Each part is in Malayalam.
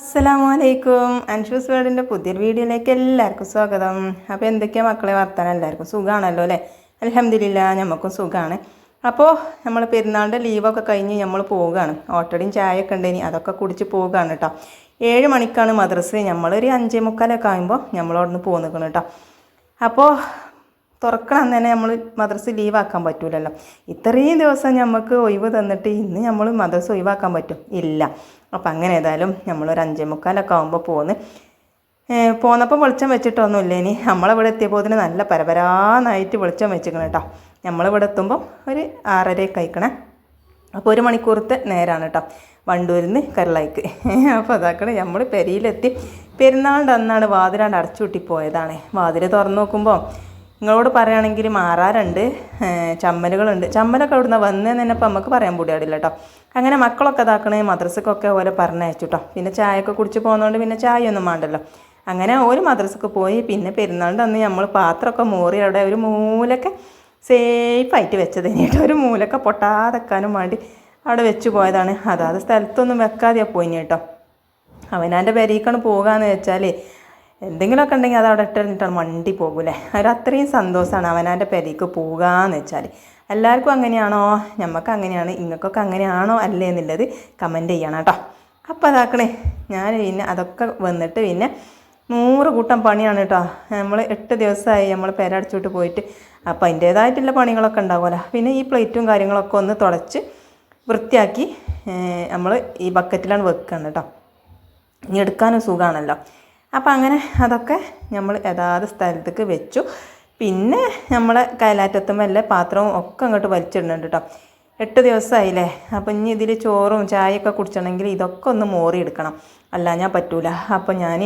അസ്സലാമു അലൈക്കും അൻഷൂസ് വേർഡിന്റെ പുതിയൊരു വീഡിയോയിലേക്ക് എല്ലാവർക്കും സ്വാഗതം. അപ്പോൾ എന്തൊക്കെയാണ് മക്കളെ വർത്താനം? എല്ലാവർക്കും സുഖമാണല്ലോ അല്ലേ? അലഹമില്ല നമുക്കും സുഖമാണ് അപ്പോൾ നമ്മൾ പെരുന്നാളിന്റെ ലീവൊക്കെ കഴിഞ്ഞ് നമ്മൾ പോവുകയാണ്. ഓട്ടടിയും ചായയൊക്കെ ഉണ്ടേനി അതൊക്കെ കുടിച്ച് പോവുകയാണ് കേട്ടോ ഏഴ് മണിക്കാണ് മദ്രസ്. നമ്മളൊരു അഞ്ചേ മുക്കാലൊക്കെ ആകുമ്പോൾ നമ്മളവിടെ നിന്ന് പോന്നിക്കണം കേട്ടോ അപ്പോൾ തുറക്കണം തന്നെ നമ്മൾ മദ്രസ ലീവാക്കാൻ പറ്റൂലല്ലോ. ഇത്രയും ദിവസം നമുക്ക് ഒഴിവ് തന്നിട്ട് ഇന്ന് നമ്മൾ മദ്രസ ഒഴിവാക്കാൻ പറ്റും? ഇല്ല. അപ്പം അങ്ങനെ ഏതായാലും നമ്മളൊരു അഞ്ചേ മുക്കാലൊക്കെ ആകുമ്പോൾ പോന്ന്. പോന്നപ്പോൾ വെളിച്ചം വെച്ചിട്ടൊന്നുമില്ല ഇനി. നമ്മളിവിടെ എത്തിയപ്പോൾ ഇതിന് നല്ല പരപരാന്നായിട്ട് വെളിച്ചം വെച്ചിക്കണം കേട്ടോ നമ്മളിവിടെ എത്തുമ്പോൾ ഒരു ആറര കഴിക്കണേ അപ്പോൾ ഒരു മണിക്കൂറത്തെ നേരമാണ് കേട്ടോ വണ്ടൂരിൽ നിന്ന് കരളായിക്ക്. അപ്പോൾ അതാക്കണം നമ്മൾ പെരിയിലെത്തി. പെരുന്നാളിന്റെ അന്നാണ് വാതിലാണ്ട് അടച്ചുകൂട്ടി പോയതാണ് വാതിൽ തുറന്നു നോക്കുമ്പോൾ നിങ്ങളോട് പറയുകയാണെങ്കിൽ മാറാറുണ്ട് ചമ്മലുകളുണ്ട്. ചമ്മലൊക്കെ അവിടുന്ന് വന്നതെന്ന് തന്നെ ഇപ്പം നമുക്ക് പറയാൻ പൂടിയാടില്ല കേട്ടോ. അങ്ങനെ മക്കളൊക്കെ ഇതാക്കണേ മദ്രസക്കൊക്കെ ഓലെ പറഞ്ഞയച്ചു കേട്ടോ പിന്നെ ചായയൊക്കെ കുടിച്ച് പോകുന്നതുകൊണ്ട് പിന്നെ ചായ ഒന്നും വേണ്ടല്ലോ അങ്ങനെ ഒരു മദ്രസക്ക് പോയി പിന്നെ പെരുന്നാളിന്റെ അന്ന് നമ്മൾ പാത്രമൊക്കെ മോറി അവിടെ ഒരു മൂലൊക്കെ സേഫായിട്ട് വെച്ചത് കേട്ടോ. ഒരു മൂലൊക്കെ പൊട്ടാതെക്കാനും വേണ്ടി അവിടെ വെച്ച് പോയതാണ്. അതാത് സ്ഥലത്തൊന്നും വെക്കാതെയാണ് പോയിനി കേട്ടോ. അവനാന്റെ പെരീക്കാണ് പോകാന്ന് വെച്ചാൽ എന്തെങ്കിലുമൊക്കെ ഉണ്ടെങ്കിൽ അത് അവിടെ ഇട്ടിട്ടാണ് വണ്ടി പോകൂലേ. അവർ അത്രയും സന്തോഷമാണ് അവനാന്റെ പെരീക്ക് പോകാന്ന് വെച്ചാൽ എല്ലാവർക്കും അങ്ങനെയാണോ? നമുക്ക് അങ്ങനെയാണ്. ഇങ്ങൾക്കൊക്കെ അങ്ങനെയാണോ അല്ലേ എന്നുള്ളത് കമന്റ് ചെയ്യണം കേട്ടോ. അപ്പോൾ അതാക്കണേ ഞാൻ പിന്നെ അതൊക്കെ വന്നിട്ട് പിന്നെ നൂറ് കൂട്ടം പണിയാണ് കേട്ടോ. നമ്മൾ എട്ട് ദിവസമായി നമ്മൾ പേരടച്ചിട്ട് പോയിട്ട് അപ്പോൾ അതിന്റേതായിട്ടുള്ള പണികളൊക്കെ ഉണ്ടാവുമല്ലോ. പിന്നെ ഈ പ്ലേറ്റും കാര്യങ്ങളൊക്കെ ഒന്ന് തുടച്ച് വൃത്തിയാക്കി നമ്മൾ ഈ ബക്കറ്റിലാണ് വെക്കുന്നത് കേട്ടോ. ഇനി എടുക്കാനും സുഖമാണല്ലോ അപ്പം അങ്ങനെ അതൊക്കെ നമ്മൾ യഥാത് സ്ഥലത്തേക്ക് വെച്ചു. പിന്നെ നമ്മളെ കൈലാറ്റത്തുമ്പോൾ എല്ലാ പാത്രവും ഒക്കെ അങ്ങോട്ട് വലിച്ചിടുന്നുണ്ട് കേട്ടോ എട്ട് ദിവസമായില്ലേ അപ്പം ഇനി ഇതിൽ ചോറും ചായയൊക്കെ കുടിച്ചണമെങ്കിൽ ഇതൊക്കെ ഒന്ന് മോറി എടുക്കണം അല്ല ഞാൻ പറ്റൂല. അപ്പം ഞാൻ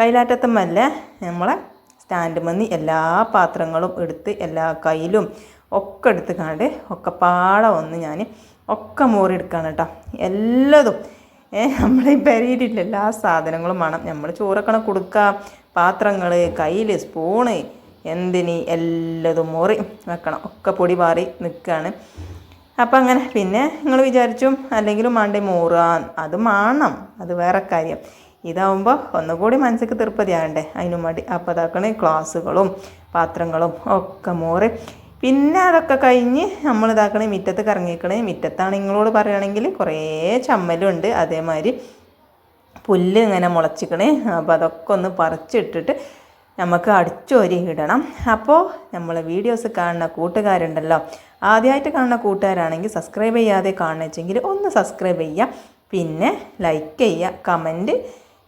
കൈലാറ്റത്തുമ്മല്ലേ നമ്മളെ സ്റ്റാൻഡ് മന്നി എല്ലാ പാത്രങ്ങളും എടുത്ത് എല്ലാ കയ്യിലും ഒക്കെ എടുത്ത് കണ്ട് ഒക്കെ പാടെ ഒന്ന് ഞാൻ ഒക്കെ മോറി എടുക്കുകയാണ് കേട്ടോ എല്ലാതും നമ്മളെ ഈ പെരയിലില്ല എല്ലാ സാധനങ്ങളും വേണം. നമ്മൾ ചോറക്കണ കൊടുക്കുക പാത്രങ്ങൾ കയ്യിൽ സ്പൂണ് എന്തിനി എല്ലതും മുറി വെക്കണം. ഒക്കെ പൊടി പാറി നിൽക്കുകയാണ് അപ്പം അങ്ങനെ പിന്നെ നിങ്ങൾ വിചാരിച്ചും അല്ലെങ്കിലും മാണ്ടി മൂറുക അത് മാണം. അത് വേറെ കാര്യം. ഇതാവുമ്പോൾ ഒന്നുകൂടി മനസ്സിക്ക് തൃപ്തിയാകണ്ടേ. അതിനും വേണ്ടി അപ്പോൾ അതാക്കണേ ഗ്ലാസ്സുകളും പാത്രങ്ങളും ഒക്കെ മോറി. പിന്നെ അതൊക്കെ കഴിഞ്ഞ് നമ്മൾ ഇതാക്കണേ മുറ്റത്ത് കറങ്ങിക്കണേ മുറ്റത്താണ് നിങ്ങളോട് പറയുകയാണെങ്കിൽ കുറേ ചമ്മലുണ്ട്. അതേമാതിരി പുല്ല് ഇങ്ങനെ മുളച്ചിക്കണേ. അപ്പോൾ അതൊക്കെ ഒന്ന് പറിച്ചിട്ടിട്ട് നമുക്ക് അടിച്ചോരി ഇടണം. അപ്പോൾ നമ്മൾ വീഡിയോസ് കാണുന്ന കൂട്ടുകാരുണ്ടല്ലോ. ആദ്യമായിട്ട് കാണുന്ന കൂട്ടുകാരാണെങ്കിൽ സബ്സ്ക്രൈബ് ചെയ്യാതെ കാണുന്നെങ്കിൽ ഒന്ന് സബ്സ്ക്രൈബ് ചെയ്യുക. പിന്നെ ലൈക്ക് ചെയ്യുക. കമന്റ്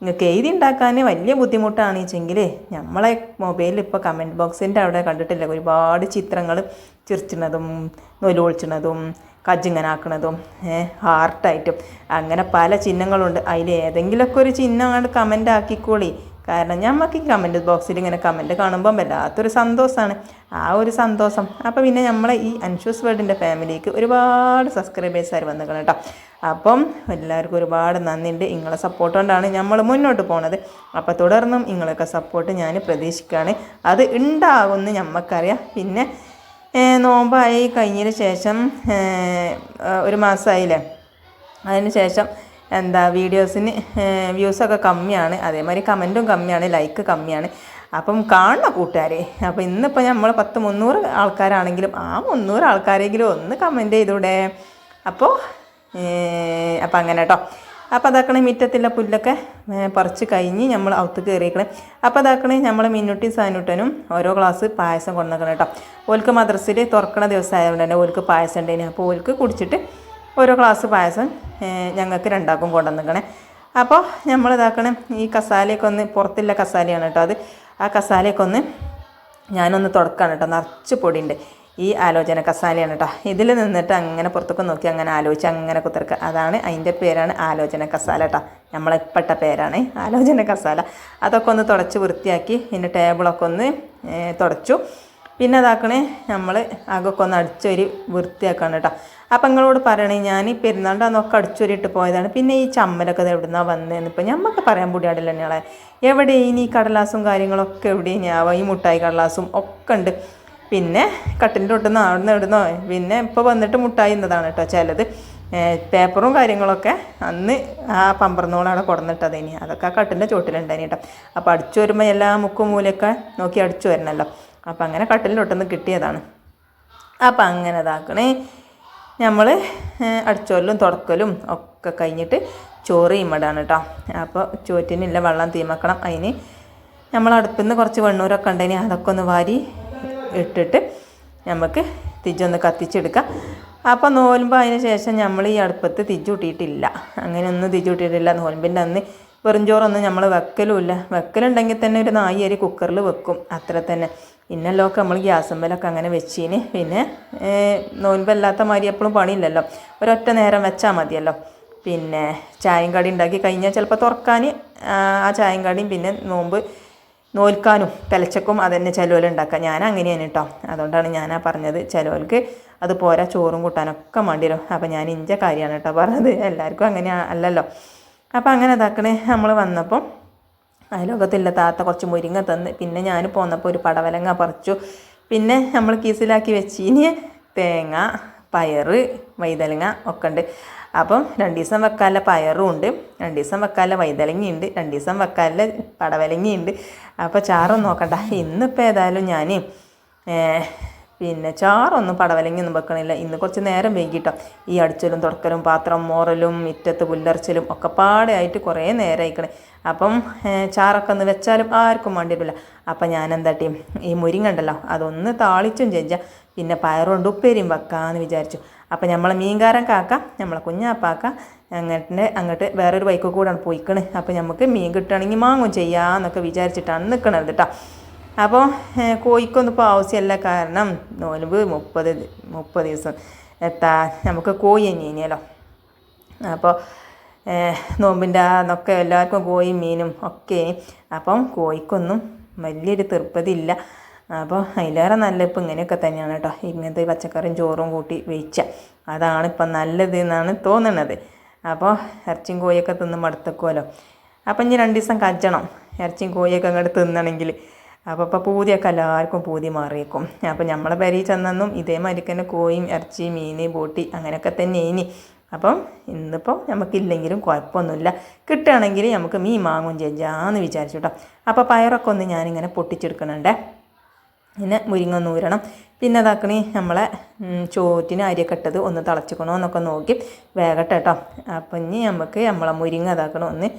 നിങ്ങൾക്ക് എഴുതി ഉണ്ടാക്കാൻ വലിയ ബുദ്ധിമുട്ടാണ് വെച്ചെങ്കിൽ നമ്മളെ മൊബൈലിൽ ഇപ്പോൾ കമന്റ് ബോക്സിന്റെ അവിടെ കണ്ടിട്ടില്ല? ഒരുപാട് ചിത്രങ്ങൾ ചിരിച്ചണതും നൊലൊഴിച്ചണതും കജ്ജിങ്ങനാക്കണതും ഹാർട്ടായിട്ടും അങ്ങനെ പല ചിഹ്നങ്ങളുണ്ട്. അതിൽ ഏതെങ്കിലുമൊക്കെ ഒരു ചിഹ്നം അങ്ങോട്ട് കമന്റ് ആക്കിക്കോളി. കാരണം ഞമ്മക്ക് ഈ കമന്റ് ബോക്സിൽ ഇങ്ങനെ കമന്റ് കാണുമ്പം വല്ലാത്തൊരു സന്തോഷമാണ് ആ ഒരു സന്തോഷം. അപ്പോൾ പിന്നെ നമ്മളെ ഈ അൻഷൂസ് വേൾഡിന്റെ ഫാമിലിക്ക് ഒരുപാട് സബ്സ്ക്രൈബേഴ്സാർ വന്നു കേട്ടോ അപ്പം എല്ലാവർക്കും ഒരുപാട് നന്ദിയുണ്ട് നിങ്ങളെ സപ്പോർട്ട് കൊണ്ടാണ് നമ്മൾ മുന്നോട്ട് പോണത്. അപ്പോൾ തുടർന്നും നിങ്ങളൊക്കെ സപ്പോർട്ട് ഞാൻ പ്രതീക്ഷിക്കുകയാണ് അത് ഉണ്ടാകുമെന്ന് ഞമ്മക്കറിയാം. പിന്നെ നോമ്പായി കഴിഞ്ഞതിന് ശേഷം ഒരു മാസമായില്ലേ അതിന് ശേഷം എന്താ വീഡിയോസിന് വ്യൂസൊക്കെ കമ്മിയാണ്. അതേമാതിരി കമന്റും കമ്മിയാണ് ലൈക്ക് കമ്മിയാണ്. അപ്പം കാണണം കൂട്ടുകാരെ. അപ്പം ഇന്നിപ്പോൾ നമ്മൾ പത്ത് മുന്നൂറ് ആൾക്കാരാണെങ്കിലും ആ മുന്നൂറ് ആൾക്കാരെങ്കിലും ഒന്ന് കമന്റ് ചെയ്തൂടെ. അപ്പോൾ അപ്പം അങ്ങനെ കേട്ടോ അപ്പോൾ അതാക്കണേ മിറ്റത്തുള്ള പുല്ലൊക്കെ പറിച്ച് കഴിഞ്ഞ് നമ്മൾ അവത്ത് കയറിയേക്കണേ. അപ്പോൾ അതാക്കണേ നമ്മൾ മിന്നുട്ടി സാനുട്ടനും ഓരോ ഗ്ലാസ് പായസം കൊണ്ടുവക്കണം കേട്ടോ ഓൽക്ക് മദ്രസിൽ തുറക്കണ ദിവസമായതുകൊണ്ട് തന്നെ ഓൽക്ക് പായസം ഉണ്ടായിരുന്നു അപ്പോൾ ഓൽക്ക് കുടിച്ചിട്ട് ഓരോ ക്ലാസ് പായസം ഞങ്ങൾക്ക് രണ്ടാക്കും കൊണ്ടുവന്നിക്കണേ അപ്പോൾ നമ്മൾ ഇതാക്കണം ഈ കസാലയൊക്കെ ഒന്ന് പുറത്തുള്ള കസാലയാണ് കേട്ടോ അത്. ആ കസാലയൊക്കെ ഒന്ന് ഞാനൊന്ന് തുടക്കാണ് കേട്ടോ. നിറച്ച് പൊടിയുണ്ട്. ഈ ആലോചന കസാലയാണ് കേട്ടോ. ഇതിൽ നിന്നിട്ട് അങ്ങനെ പുറത്തൊക്കെ നോക്കി അങ്ങനെ ആലോചിച്ച് അങ്ങനെ കുത്തിറക്കുക അതാണ് അതിന്റെ പേരാണ് ആലോചന കസാല കേട്ടോ. നമ്മളെപ്പെട്ട പേരാണ് ആലോചന കസാല. അതൊക്കെ ഒന്ന് തുടച്ച് വൃത്തിയാക്കി പിന്നെ ടേബിളൊക്കെ ഒന്ന് തുടച്ചു. പിന്നെ അതാക്കണേ നമ്മൾ അകൊക്കെ ഒന്ന് അടിച്ചൊരു വൃത്തിയാക്കാണ് കേട്ടോ. അപ്പം നിങ്ങളോട് പറയണേ ഞാൻ ഈ പെരുന്നാളിന്റെ അന്നൊക്കെ അടിച്ചൊരിട്ട് പോയതാണ്. പിന്നെ ഈ ചമ്മലൊക്കെ ഇത് എവിടുന്നാണ് വന്നതെന്ന് ഇപ്പം ഞമ്മക്ക് പറയാൻ കൂടിയാടില്ല ഞങ്ങളെ. എവിടെ? ഇനി കടലാസും കാര്യങ്ങളൊക്കെ എവിടെ? ഞാവ ഈ മുട്ടായി കടലാസും ഒക്കെ ഉണ്ട്. പിന്നെ കട്ടിന്റെ ഒട്ടുന്നോ അവിടുന്ന് ഇടുന്നോ പിന്നെ ഇപ്പോൾ വന്നിട്ട് മുട്ടായി എന്നതാണ് കേട്ടോ ചിലത്. പേപ്പറും കാര്യങ്ങളൊക്കെ അന്ന് ആ പമ്പറന്നോളാണ് കൊടുന്നിട്ടതേനി അതൊക്കെ ആ കട്ടിന്റെ ചുവട്ടിലുണ്ടായി കേട്ടോ. അപ്പോൾ അടിച്ചു വരുമ്പോൾ എല്ലാ മുക്കും മൂലയൊക്കെ നോക്കി അടിച്ചു വരണമല്ലോ അപ്പോൾ അങ്ങനെ കട്ടിലിലൊട്ടൊന്ന് കിട്ടിയതാണ്. അപ്പം അങ്ങനെ ഇതാക്കണേ. നമ്മൾ അടിച്ചോലും തുടക്കലും ഒക്കെ കഴിഞ്ഞിട്ട് ചോറ് ചെയ്യുമ്പോഴാണ് കേട്ടോ അപ്പോൾ ചോറ്റിനില്ല വെള്ളം തീമക്കണം. അതിന് നമ്മൾ അടുപ്പിൽ നിന്ന് കുറച്ച് വെണ്ണൂരൊക്കെ ഉണ്ടെങ്കിൽ അതൊക്കെ ഒന്ന് വാരി ഇട്ടിട്ട് നമുക്ക് തിജൊന്ന് കത്തിച്ചെടുക്കാം. അപ്പോൾ നോലുമ്പോൾ അതിന് ശേഷം നമ്മൾ ഈ അടുപ്പത്ത് തിജ് കൂട്ടിയിട്ടില്ല. അങ്ങനെയൊന്നും തിജ് കൂട്ടിയിട്ടില്ല. നോൽമ്പിന്റെ അന്ന് വെറും ചോറൊന്നും നമ്മൾ വെക്കലുമില്ല വെക്കലുണ്ടെങ്കിൽ തന്നെ ഒരു നായി അരി കുക്കറിൽ വെക്കും. അത്ര തന്നെ. പിന്നല്ലോക്കെ നമ്മൾ ഗ്യാസുമ്മലൊക്കെ അങ്ങനെ വെച്ചീന്. പിന്നെ നോൻപല്ലാത്ത മാതിരി എപ്പോഴും പണിയില്ലല്ലോ. ഒരൊറ്റ നേരം വെച്ചാൽ മതിയല്ലോ. പിന്നെ ചായയും കടി ഉണ്ടാക്കി കഴിഞ്ഞാൽ ചിലപ്പോൾ തുറക്കാൻ ആ ചായയും കടിയും പിന്നെ നോമ്പ് നോൽക്കാനും തിലച്ചക്കും അതന്നെ ചിലവൽ ഉണ്ടാക്കാം ഞാൻ അങ്ങനെയാണ് കേട്ടോ അതുകൊണ്ടാണ് ഞാൻ ആ പറഞ്ഞത് ചിലവർക്ക് അത് പോരാ ചോറും കൂട്ടാനൊക്കെ വേണ്ടി വരും. അപ്പോൾ ഞാൻ ഇഞ്ച കാര്യമാണ് കേട്ടോ പറഞ്ഞത്. എല്ലാവർക്കും അങ്ങനെ അല്ലല്ലോ. അപ്പോൾ അങ്ങനെ ഇതാക്കണേ. നമ്മൾ വന്നപ്പം അയലോകത്തില്ല താത്ത കുറച്ച് മുരിങ്ങ തന്ന്. പിന്നെ ഞാൻ പോന്നപ്പോൾ ഒരു പടവലങ്ങ പറിച്ചു. പിന്നെ നമ്മൾ കീസിലാക്കി വെച്ചിന് തേങ്ങ പയറ് വൈതലങ്ങ ഒക്കെ ഉണ്ട്. അപ്പം രണ്ട് ദിവസം വെക്കാനുള്ള പയറും ഉണ്ട്. രണ്ട് ദിവസം വെക്കാനുള്ള വൈതലങ്ങയുണ്ട് രണ്ട് ദിവസം വെക്കാനുള്ള പടവലങ്ങയുണ്ട് അപ്പോൾ ചാറൊന്നും നോക്കണ്ട. ഇന്നിപ്പോൾ ഏതായാലും ഞാൻ പിന്നെ ചാറൊന്നും പടവലങ്ങയൊന്നും വെക്കണില്ല. ഇന്ന് കുറച്ച് നേരം വൈകിട്ടോ. ഈ അടിച്ചലും തുടക്കലും പാത്രം മോറലും മുറ്റത്ത് പുല്ലർച്ചലും ഒക്കെ പാടെ ആയിട്ട് കുറേ നേരം ആയിക്കണേ. അപ്പം ചാറൊക്കെ ഒന്ന് വെച്ചാലും ആർക്കും വേണ്ടിയിട്ടില്ല അപ്പം ഞാൻ എന്താട്ടി ഈ മുരിങ്ങ ഉണ്ടല്ലോ അതൊന്ന് താളിച്ചും ചെഞ്ചാൽ പിന്നെ പയറുകൊണ്ട് ഉപ്പേരിയും വെക്കാമെന്ന് വിചാരിച്ചു. അപ്പം നമ്മളെ മീൻകാരൻ കാക്ക നമ്മളെ കുഞ്ഞാപ്പാക്ക അങ്ങോട്ട് അങ്ങോട്ട് വേറൊരു ബൈക്ക് കൂടെയാണ് പോയിക്കണ്. അപ്പം നമുക്ക് മീൻ കിട്ടുകയാണെങ്കിൽ മാങ്ങും ചെയ്യാമെന്നൊക്കെ വിചാരിച്ചിട്ടാണ് നിൽക്കണത് കേട്ടോ അപ്പോൾ കോഴിക്കൊന്നും ഇപ്പോൾ ആവശ്യമല്ല കാരണം നോലുമ്പ് മുപ്പത് മുപ്പത് ദിവസം എത്താ നമുക്ക് കോഴി കഴിഞ്ഞാലോ അപ്പോൾ നോമ്പിന്റെ അന്നൊക്കെ എല്ലാവർക്കും കോഴിയും മീനും ഒക്കെ. അപ്പം കോഴിക്കൊന്നും വലിയൊരു തൃപ്തിയില്ല. അപ്പോൾ അതിലേറെ നല്ല ഇപ്പം ഇങ്ങനെയൊക്കെ തന്നെയാണ് കേട്ടോ. ഇങ്ങനത്തെ പച്ചക്കറിയും ചോറും കൂട്ടി വെച്ച. അതാണ് ഇപ്പം നല്ലത് എന്നാണ് തോന്നുന്നത് അപ്പോൾ ഇറച്ചിയും കോഴിയൊക്കെ തിന്ന് മടുത്തക്കുമല്ലോ അപ്പം ഇനി രണ്ട് ദിവസം കജ്ജണം. ഇറച്ചിയും കോഴിയൊക്കെ അങ്ങോട്ട് തിന്നണമെങ്കിൽ. അപ്പോൾ ഇപ്പോൾ പൂതിയൊക്കെ എല്ലാവർക്കും പൂതി മാറിയേക്കും. അപ്പോൾ നമ്മളെ പെരയിൽ ചെന്നെന്നും ഇതേമാതിരി തന്നെ കോയും ഇറച്ചി മീൻ ബോട്ടി അങ്ങനെയൊക്കെ തന്നെ ഇനി. അപ്പം ഇന്നിപ്പോൾ നമുക്കില്ലെങ്കിലും കുഴപ്പമൊന്നുമില്ല. കിട്ടുകയാണെങ്കിൽ നമുക്ക് മീൻ മാങ്ങും ചെയ്യാന്ന് വിചാരിച്ചു കേട്ടോ. അപ്പോൾ പയറൊക്കെ ഒന്ന് ഞാനിങ്ങനെ പൊട്ടിച്ചെടുക്കണുണ്ടേ. പിന്നെ മുരിങ്ങ ഒന്ന് ഊരണം. പിന്നെ അതാക്കണി നമ്മളെ ചോറ്റിന് അരിയൊക്കെ ഇട്ടത് ഒന്ന് തിളച്ചിക്കണോ എന്നൊക്കെ നോക്കി വേഗട്ടെ കേട്ടോ. അപ്പം ഇനി നമുക്ക് നമ്മളെ മുരിങ്ങ അതാക്കണം ഒന്ന്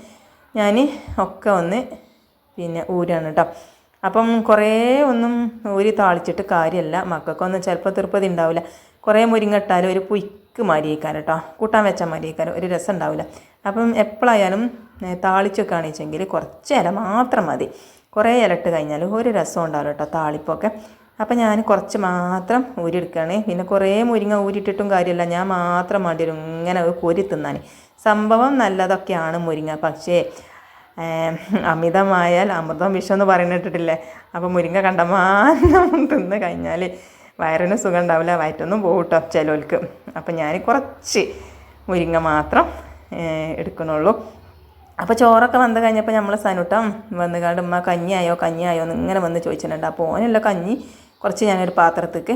ഞാൻ ഒക്കെ ഒന്ന് പിന്നെ ഊരാണ് കേട്ടോ. അപ്പം കുറേ ഒന്നും ഊരി താളിച്ചിട്ട് കാര്യമല്ല മക്കൾക്കൊന്നും ചിലപ്പോൾ തീർപ്പതി ഉണ്ടാവില്ല കുറേ മുരിങ്ങ ഇട്ടാലും ഒരു പുയ്ക്ക് മാരിയേക്കാൻ കേട്ടോ കൂട്ടാൻ വെച്ചാൽ മാരിയേക്കാൻ ഒരു രസം ഉണ്ടാവില്ല അപ്പം എപ്പോഴായാലും താളിച്ചൊക്കെ ആണെച്ചെങ്കിൽ കുറച്ച് ഇല മാത്രം മതി. കുറേ ഇലട്ട് കഴിഞ്ഞാൽ ഒരു രസം ഉണ്ടാവില്ല കേട്ടോ താളിപ്പൊക്കെ. അപ്പം ഞാൻ കുറച്ച് മാത്രം ഊരിയെടുക്കുകയാണ് പിന്നെ കുറേ മുരിങ്ങ ഊരിയിട്ടിട്ടും കാര്യമില്ല ഞാൻ മാത്രം വേണ്ടി ഇങ്ങനെ കോരി തിന്നാൻ സംഭവം നല്ലതൊക്കെയാണ് മുരിങ്ങ. പക്ഷേ അമിതമായാൽ അമൃതം വിഷം എന്ന് പറയുന്നിട്ടിട്ടില്ലേ അപ്പോൾ മുരിങ്ങ കണ്ടമാനം തിന്ന് കഴിഞ്ഞാൽ വയറിന് സുഖം ഉണ്ടാവില്ല വയറ്റൊന്നും പോകും കേട്ടോ ചിലവർക്ക്. അപ്പം ഞാൻ കുറച്ച് മുരിങ്ങ മാത്രം എടുക്കണുള്ളൂ അപ്പോൾ ചോറൊക്കെ വന്നു കഴിഞ്ഞപ്പോൾ നമ്മൾ സനുട്ടം വന്ന് കണ്ട് ഉമ്മ കഞ്ഞിയായോ കഞ്ഞിയായോ എന്ന് ഇങ്ങനെ വന്ന് ചോദിച്ചിട്ടുണ്ട്. അപ്പോൾ ഓനല്ല കഞ്ഞി കുറച്ച് ഞാനൊരു പാത്രത്തേക്ക്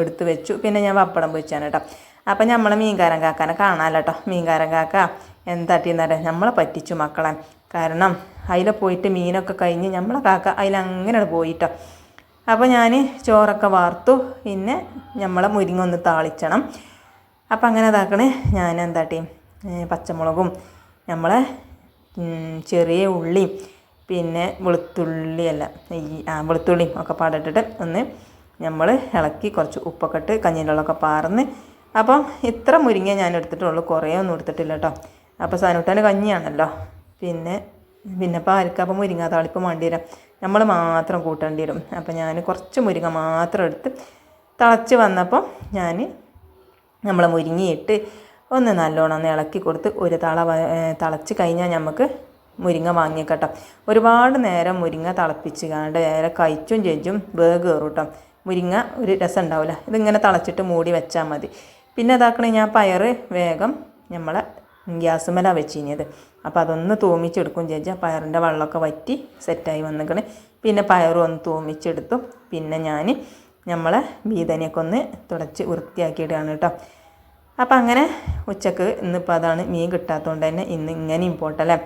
എടുത്ത് വെച്ചു. പിന്നെ ഞാൻ പപ്പടം പൊരിച്ചാണ് കേട്ടോ. അപ്പം നമ്മളെ മീൻകാരൻ കാക്കാനെ കാണാമല്ലോ കേട്ടോ. മീൻകാരൻ കാക്ക എന്താട്ടിയെന്നറിയാം നമ്മളെ പറ്റിച്ചു മക്കളെ. കാരണം അതിൽ പോയിട്ട് മീനൊക്കെ കഴിഞ്ഞ് നമ്മളെ കാക്ക അതിലങ്ങനെ പോയിട്ടോ. അപ്പോൾ ഞാൻ ചോറൊക്കെ വാർത്തു. പിന്നെ നമ്മളെ മുരിങ്ങ ഒന്ന് താളിച്ചണം. അപ്പം അങ്ങനെ ഇതാക്കണേ. ഞാൻ എന്താട്ടി? പച്ചമുളകും നമ്മളെ ചെറിയ ഉള്ളിയും പിന്നെ വെളുത്തുള്ളിയല്ല ഈ ആ വെളുത്തുള്ളിയും ഒക്കെ പാടിട്ടിട്ട് ഒന്ന് നമ്മൾ ഇളക്കി കുറച്ച് ഉപ്പൊക്കെ ഇട്ട് കഞ്ഞിന്റെ പാർന്ന്. അപ്പം ഇത്ര മുരിങ്ങ ഞാൻ എടുത്തിട്ടുള്ളൂ കുറേ ഒന്നും എടുത്തിട്ടില്ല കേട്ടോ. അപ്പോൾ സനൂട്ടന്റെ കഞ്ഞിയാണല്ലോ. പിന്നെ പിന്നെ ഇപ്പോൾ ആർക്കും? അപ്പോൾ മുരിങ്ങ താളിപ്പ് വേണ്ടി വരാം. നമ്മൾ മാത്രം കൂട്ടേണ്ടി വരും. അപ്പോൾ ഞാൻ കുറച്ച് മുരിങ്ങ മാത്രം എടുത്ത് തിളച്ച് വന്നപ്പോൾ ഞാൻ നമ്മൾ മുരിങ്ങയിട്ട് ഒന്ന് നല്ലോണം ഒന്ന് ഇളക്കി കൊടുത്ത് ഒരു തള തിളച്ച് കഴിഞ്ഞാൽ നമുക്ക് മുരിങ്ങ വാങ്ങിക്കട്ടോ ഒരുപാട് നേരം മുരിങ്ങ തിളപ്പിച്ച് കാണ്ട് നേരെ കഴിച്ചും ചെഞ്ചും വേഗം കയറും കേട്ടോ മുരിങ്ങ ഒരു രസം ഉണ്ടാവില്ല ഇതിങ്ങനെ തിളച്ചിട്ട് മൂടി വെച്ചാൽ മതി. പിന്നെ അതാക്കണേ ഞാൻ പയറ് വേഗം നമ്മളെ ഗ്യാസുമല വെച്ചിനിയത് അപ്പോൾ അതൊന്ന് തൂമിച്ചെടുക്കും ചേച്ചാൽ പയറിന്റെ വെള്ളമൊക്കെ വറ്റി സെറ്റായി വന്നിക്കണ്. പിന്നെ പയറും ഒന്ന് തൂമിച്ചെടുത്തു. പിന്നെ ഞാൻ നമ്മളെ വീതനെയൊക്കെ ഒന്ന് തുടച്ച് വൃത്തിയാക്കിയിടുകയാണ് കേട്ടോ. അപ്പം അങ്ങനെ ഉച്ചയ്ക്ക് ഇന്നിപ്പോൾ അതാണ് മീൻ കിട്ടാത്തതുകൊണ്ട് തന്നെ ഇന്ന് ഇങ്ങനെയും പോട്ടല്ലേ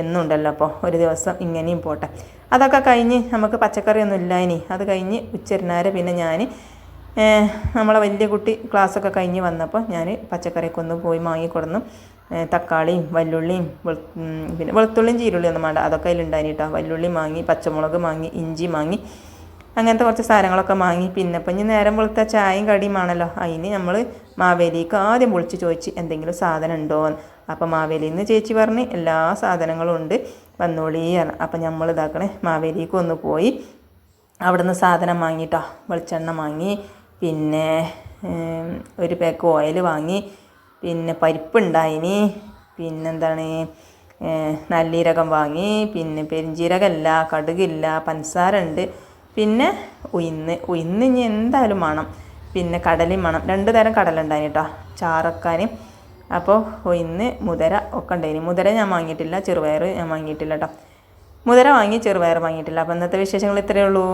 എന്നുണ്ടല്ലോ അപ്പോൾ ഒരു ദിവസം ഇങ്ങനെയും പോട്ടെ. അതൊക്കെ കഴിഞ്ഞ് നമുക്ക് പച്ചക്കറിയൊന്നും ഇല്ല ഇനി. അത് കഴിഞ്ഞ് ഉച്ചരിനാരെ പിന്നെ ഞാൻ നമ്മളെ വലിയ കുട്ടി ക്ലാസ്സൊക്കെ കഴിഞ്ഞ് വന്നപ്പോൾ ഞാൻ പച്ചക്കറിയൊക്കെ ഒന്ന് പോയി വാങ്ങിക്കൊടുന്നു. തക്കാളിയും വല്ലുള്ളിയും പിന്നെ വെളുത്തുള്ളിയും ചീരുള്ളിയും ഒന്നും വേണ്ട. അതൊക്കെ അതിലുണ്ടായിന് കേട്ടോ വല്ലുള്ളി മാങ്ങി പച്ചമുളക് മാങ്ങി ഇഞ്ചി മാങ്ങി അങ്ങനത്തെ കുറച്ച് സാധനങ്ങളൊക്കെ മാങ്ങി. പിന്നെ ഇപ്പം ഇനി നേരം വെളുത്ത ചായയും കടിയും ആണല്ലോ. അതിന് നമ്മൾ മാവേലിക്ക് ആദ്യം വിളിച്ച് ചോദിച്ച് എന്തെങ്കിലും സാധനം ഉണ്ടോ എന്ന് അപ്പം മാവേലിയിൽ ചേച്ചി പറഞ്ഞ് എല്ലാ സാധനങ്ങളും ഉണ്ട് വന്നോളീയാണ് അപ്പം നമ്മൾ ഇതാക്കണേ മാവേലിക്ക് ഒന്ന് പോയി അവിടുന്ന് സാധനം വാങ്ങിയിട്ടോ വെളിച്ചെണ്ണ വാങ്ങി പിന്നെ ഒരു പാക്ക് ഓയിൽ വാങ്ങി പിന്നെ പരിപ്പുണ്ടായിനി പിന്നെന്താണ് നല്ലീരകം വാങ്ങി പിന്നെ പെരിഞ്ജീരകമില്ല കടുകില്ല പഞ്ചസാര ഉണ്ട് പിന്നെ ഉയിന്ന് ഉയിന്ന് ഇനി എന്തായാലും വേണം. പിന്നെ കടലയും വേണം. രണ്ട് തരം കടല ഉണ്ടായിന് കേട്ടോ ചാറക്കാൻ അപ്പോൾ ഉയിന്ന് മുതര ഒക്കെ ഉണ്ടായിന്. മുതര ഞാൻ വാങ്ങിയിട്ടില്ല ചെറുപയർ ഞാൻ വാങ്ങിയിട്ടില്ല കേട്ടോ മുതര വാങ്ങി ചെറുപയർ വാങ്ങിയിട്ടില്ല. അപ്പോൾ ഇന്നത്തെ വിശേഷങ്ങൾ ഇത്രയേ ഉള്ളൂ.